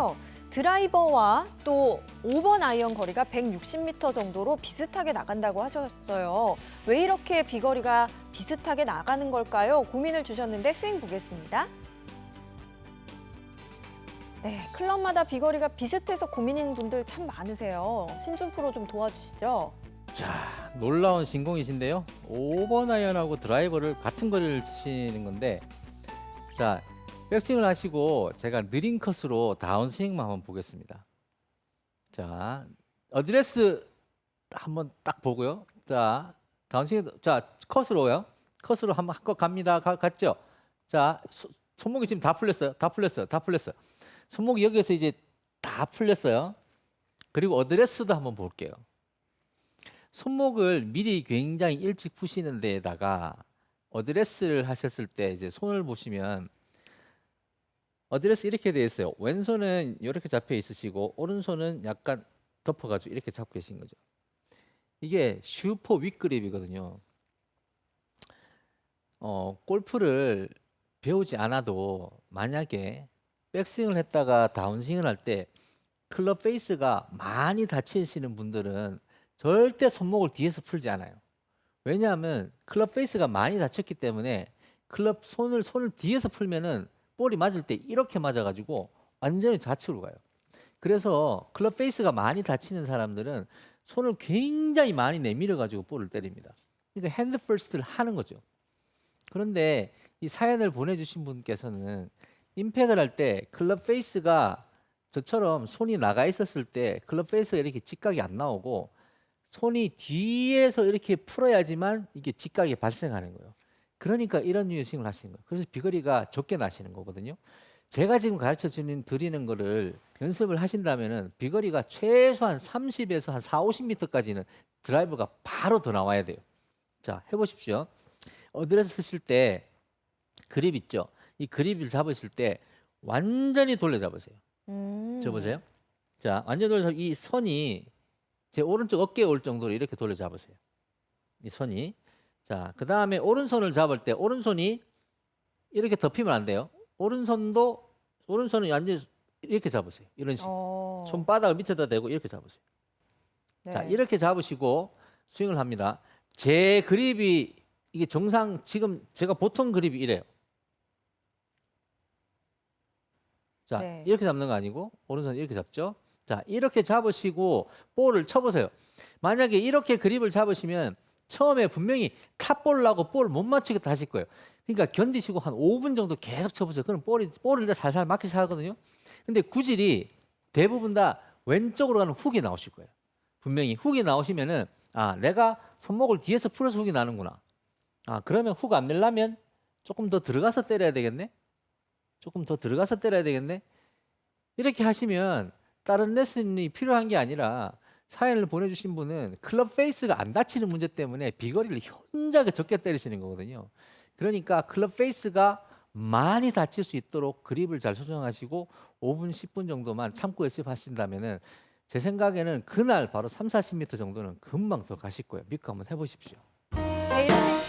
있는데요. 드라이버와 또 5번 아이언 거리가 160m 정도로 비슷하게 나간다고 하셨어요. 왜 이렇게 비거리가 비슷하게 나가는 걸까요? 고민을 주셨는데 스윙 보겠습니다. 네, 클럽마다 비거리가 비슷해서 고민인 분들 참 많으세요. 신준 프로 좀 도와주시죠. 자, 놀라운 신공이신데요. 5번 아이언하고 드라이버를 같은 거리를 치시는 건데 자, 백스윙을 하시고 제가 느린 컷으로 다운스윙만 한번 보겠습니다. 자, 어드레스 한번 딱 보고요. 자, 다운스윙 자, 컷으로요. 컷으로 한번 한컷 갑니다. 가, 갔죠? 자, 소- 손목이 지금 다 풀렸어요. 다 풀렸어요. 다 풀렸어요. 손목이 여기에서 이제 다 풀렸어요. 그리고 어드레스도 한번 볼게요. 손목을 미리 굉장히 일찍 푸시는 데에다가 어드레스를 하셨을 때 이제 손을 보시면 어드레스 이렇게 돼 있어요. 왼손은 이렇게 잡혀 있으시고 오른손은 약간 덮어가지고 이렇게 잡고 계신 거죠. 이게 슈퍼 윗그립이거든요. 어, 골프를 배우지 않아도 만약에 백스윙을 했다가 다운스윙을 할 때 클럽 페이스가 많이 다치시는 분들은 절대 손목을 뒤에서 풀지 않아요. 왜냐하면 클럽 페이스가 많이 다쳤기 때문에 클럽 손을 손을 뒤에서 풀면은 볼이 맞을 때 이렇게 맞아가지고 완전히 좌측으로 가요. 그래서 클럽 페이스가 많이 다치는 사람들은 손을 굉장히 많이 내밀어 가지고 볼을 때립니다. 그러니까 핸드 퍼스트를 하는 거죠. 그런데 이 사연을 보내주신 분께서는 임팩을 할 때 클럽 페이스가 저처럼 손이 나가 있었을 때 클럽 페이스가 이렇게 직각이 안 나오고 손이 뒤에서 이렇게 풀어야지만 이게 직각이 발생하는 거예요. 그러니까 이런 스윙을 하시는 거예요. 그래서 비거리가 적게 나시는 거거든요. 제가 지금 가르쳐 주는 드리는 거를 연습을 하신다면은 비거리가 최소한 30에서 한 4, 50m까지는 드라이브가 바로 더 나와야 돼요. 자, 해 보십시오. 어드레스 쓰실 때 그립 있죠. 이 그립을 잡으실 때 완전히 돌려 잡으세요. 음. 저 보세요. 자, 완전 돌려 잡. 이 선이 제 오른쪽 어깨에 올 정도로 이렇게 돌려 잡으세요. 이 선이. 자, 그 다음에 오른손을 잡을 때 오른손이 이렇게 덮이면 안 돼요. 오른손도 오른손은 완전 이렇게 잡으세요. 이런 식. 어. 손바닥을 밑에다 대고 이렇게 잡으세요. 자, 네. 이렇게 잡으시고 스윙을 합니다. 제 그립이 이게 정상 지금 제가 보통 그립이 이래요. 자, 네. 이렇게 잡는 거 아니고 오른손 이렇게 잡죠. 자, 이렇게 잡으시고 볼을 쳐보세요. 만약에 이렇게 그립을 잡으시면 처음에 분명히 탑볼 나고 볼 못 맞추게 하실 거예요. 그러니까 견디시고 한 5분 정도 계속 쳐보세요. 그럼 볼이 볼을 일단 살살 맞기 시작하거든요. 근데 구질이 대부분 다 왼쪽으로 가는 훅이 나오실 거예요. 분명히 훅이 나오시면은 아 내가 손목을 뒤에서 풀어서 훅이 나는구나. 아 그러면 훅 안 내려면 조금 더 들어가서 때려야 되겠네. 조금 더 들어가서 때려야 되겠네. 이렇게 하시면 다른 레슨이 필요한 게 아니라 사연을 보내주신 분은 클럽 페이스가 안 다치는 문제 때문에 비거리를 현저하게 적게 때리시는 거거든요. 그러니까 클럽 페이스가 많이 다칠 수 있도록 그립을 잘 조정하시고 5분 10분 정도만 참고 연습하신다면은 제 생각에는 그날 바로 3, 40m 정도는 금방 더 가실 거예요. 믿고 한번 해보십시오. 네, 이렇게